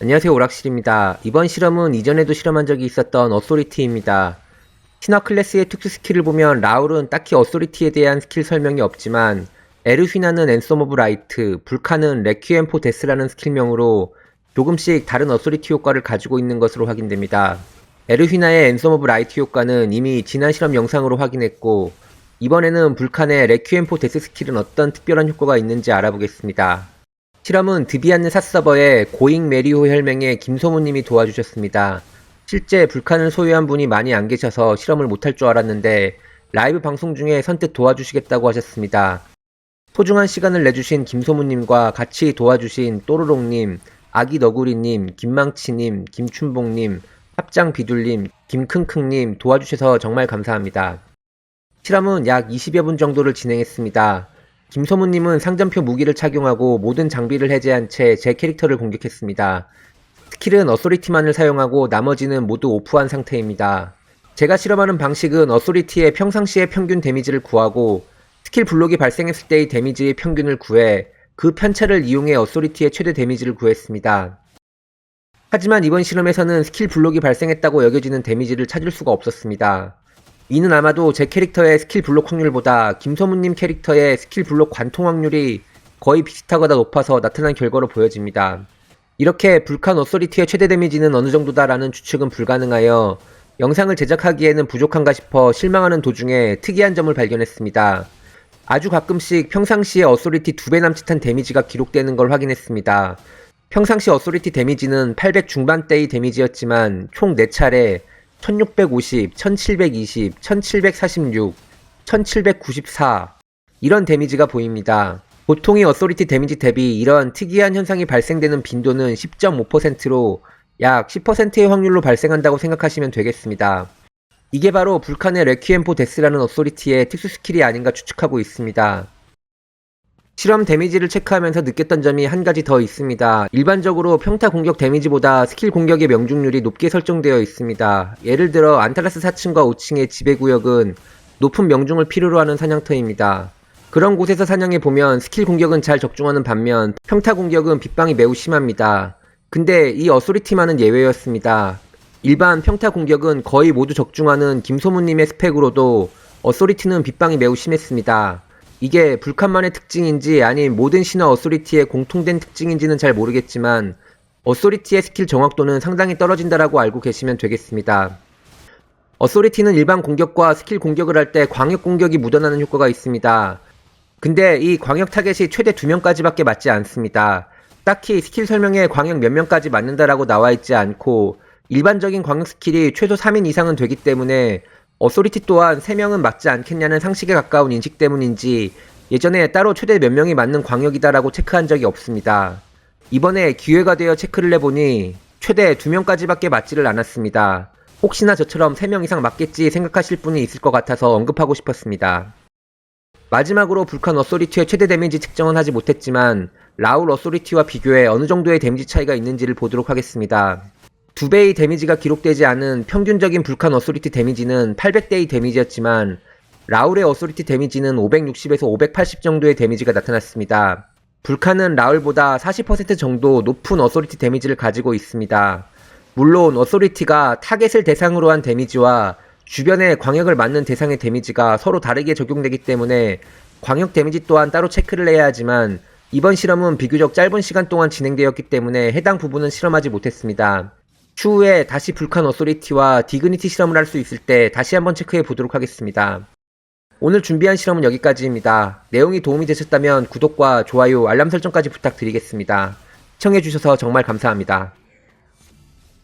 안녕하세요 오락실입니다. 이번 실험은 이전에도 실험한 적이 있었던 어소리티입니다. 신화 클래스의 특수 스킬을 보면 라울은 딱히 어소리티에 대한 스킬 설명이 없지만 에르휘나는 앤썸 오브 라이트, 불카는 레퀴엠 포 데스라는 스킬명으로 조금씩 다른 어소리티 효과를 가지고 있는 것으로 확인됩니다. 에르휘나의 앤썸 오브 라이트 효과는 이미 지난 실험 영상으로 확인했고 이번에는 불칸의 레퀴엠 포 데스 스킬은 어떤 특별한 효과가 있는지 알아보겠습니다. 실험은 드비안느 삿서버의 고잉 메리호 혈맹의 김소무님이 도와주셨습니다. 실제 불칸을 소유한 분이 많이 안 계셔서 실험을 못할 줄 알았는데 라이브 방송 중에 선뜻 도와주시겠다고 하셨습니다. 소중한 시간을 내주신 김소무님과 같이 도와주신 또르롱님, 아기 너구리님, 김망치님, 김춘봉님, 합장 비둘님, 김킁킁님 도와주셔서 정말 감사합니다. 실험은 약 20여 분 정도를 진행했습니다. 김소무님은 상점표 무기를 착용하고 모든 장비를 해제한 채 제 캐릭터를 공격했습니다. 스킬은 어소리티만을 사용하고 나머지는 모두 오프한 상태입니다. 제가 실험하는 방식은 어소리티의 평상시의 평균 데미지를 구하고 스킬 블록이 발생했을 때의 데미지의 평균을 구해 그 편차를 이용해 어소리티의 최대 데미지를 구했습니다. 하지만 이번 실험에서는 스킬 블록이 발생했다고 여겨지는 데미지를 찾을 수가 없었습니다. 이는 아마도 제 캐릭터의 스킬 블록 확률보다 김소무님 캐릭터의 스킬 블록 관통 확률이 거의 비슷하거나 높아서 나타난 결과로 보여집니다. 이렇게 불칸 어소리티의 최대 데미지는 어느 정도다라는 추측은 불가능하여 영상을 제작하기에는 부족한가 싶어 실망하는 도중에 특이한 점을 발견했습니다. 아주 가끔씩 평상시에 어소리티 2배 남짓한 데미지가 기록되는 걸 확인했습니다. 평상시 어소리티 데미지는 800 중반대의 데미지였지만 총 4차례 1650, 1720, 1746, 1794 이런 데미지가 보입니다. 보통의 어소리티 데미지 대비 이런 특이한 현상이 발생되는 빈도는 10.5%로 약 10%의 확률로 발생한다고 생각하시면 되겠습니다. 이게 바로 불칸의 레퀴엠포 데스라는 어소리티의 특수 스킬이 아닌가 추측하고 있습니다. 실험 데미지를 체크하면서 느꼈던 점이 한 가지 더 있습니다. 일반적으로 평타 공격 데미지보다 스킬 공격의 명중률이 높게 설정되어 있습니다. 예를 들어 안타라스 4층과 5층의 지배구역은 높은 명중을 필요로 하는 사냥터입니다. 그런 곳에서 사냥해 보면 스킬 공격은 잘 적중하는 반면 평타 공격은 빗방이 매우 심합니다. 근데 이 어소리티만은 예외였습니다. 일반 평타 공격은 거의 모두 적중하는 김소무님의 스펙으로도 어소리티는 빗방이 매우 심했습니다. 이게 불칸만의 특징인지 아닌 모든 신화 어소리티의 공통된 특징인지는 잘 모르겠지만 어소리티의 스킬 정확도는 상당히 떨어진다라고 알고 계시면 되겠습니다. 어소리티는 일반 공격과 스킬 공격을 할 때 광역 공격이 묻어나는 효과가 있습니다. 근데 이 광역 타겟이 최대 2명까지밖에 맞지 않습니다. 딱히 스킬 설명에 광역 몇 명까지 맞는다라고 나와 있지 않고 일반적인 광역 스킬이 최소 3인 이상은 되기 때문에 어소리티 또한 3명은 맞지 않겠냐는 상식에 가까운 인식 때문인지 예전에 따로 최대 몇 명이 맞는 광역이다라고 체크한 적이 없습니다. 이번에 기회가 되어 체크를 해보니 최대 2명까지밖에 맞지를 않았습니다. 혹시나 저처럼 3명 이상 맞겠지 생각하실 분이 있을 것 같아서 언급하고 싶었습니다. 마지막으로 불칸 어소리티의 최대 데미지 측정은 하지 못했지만 라울 어소리티와 비교해 어느 정도의 데미지 차이가 있는지를 보도록 하겠습니다. 두 배의 데미지가 기록되지 않은 평균적인 불칸 어소리티 데미지는 800대의 데미지였지만 라울의 어소리티 데미지는 560에서 580 정도의 데미지가 나타났습니다. 불칸은 라울보다 40% 정도 높은 어소리티 데미지를 가지고 있습니다. 물론 어소리티가 타겟을 대상으로 한 데미지와 주변에 광역을 맞는 대상의 데미지가 서로 다르게 적용되기 때문에 광역 데미지 또한 따로 체크를 해야 하지만 이번 실험은 비교적 짧은 시간 동안 진행되었기 때문에 해당 부분은 실험하지 못했습니다. 추후에 다시 불칸 어소리티와 디그니티 실험을 할 수 있을 때 다시 한번 체크해 보도록 하겠습니다. 오늘 준비한 실험은 여기까지입니다. 내용이 도움이 되셨다면 구독과 좋아요, 알람 설정까지 부탁드리겠습니다. 시청해주셔서 정말 감사합니다.